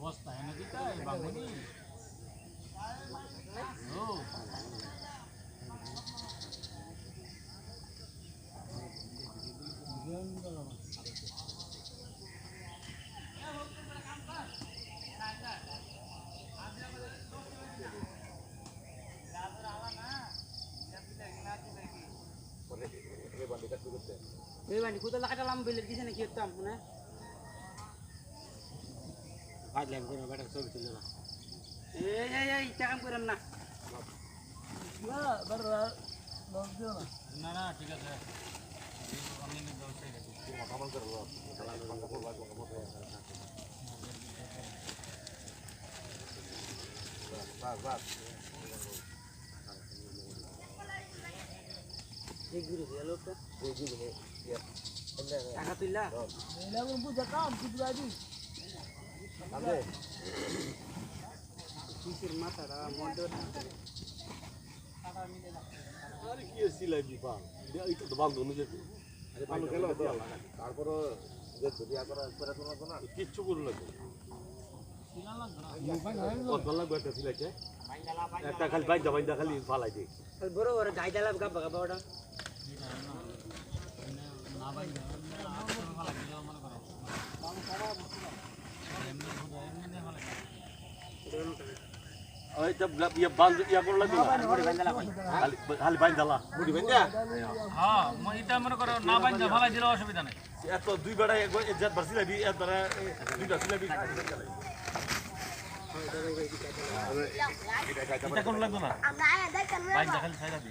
বস্তা এনে দিতে বাগুনি ও। এই বানি কোথা লাগাটা লাম বেলে দিছে নাকি একটা মানে ভাজলাম করে বেটা ছবি তুলে না এই এই এই চাকাম করেন না। না না ঠিক আছে আমি এনে ব্যবসায়ী রাখি এই গুরু দিয়ে লোকটা টাকা তুললা কিসের মাথাটা মন্ডল আরে কি সিলাই দিবা এইটা তো ভালো খেলো তারপরে করা করে তোমার তো। কিচ্ছু করল না একটা খালি বাইন্দা বাইন্দা খালি ফালাই দে। বড় বড় গাই ডালা গাবা গাবা ওটা। না ভাই ভালো দিলে করো এমনি খুদা এমনি ভালো ওই তো ইয়া বান্ধ ইয়া করল লাগবে না? খালি খালি বাইন্দালা মুড়ি বেন্দা হ্যাঁ ম- এটা মনে করো না বান্ধা ভালো দিলে অসুবিধা নেই। এত দুই বেড়া একবার এজাত বার সিলাবি এত বেড়া দুইটা সিলাবি এটা কোন লাগবে না? বাইন্দা খালি ছাইরা দি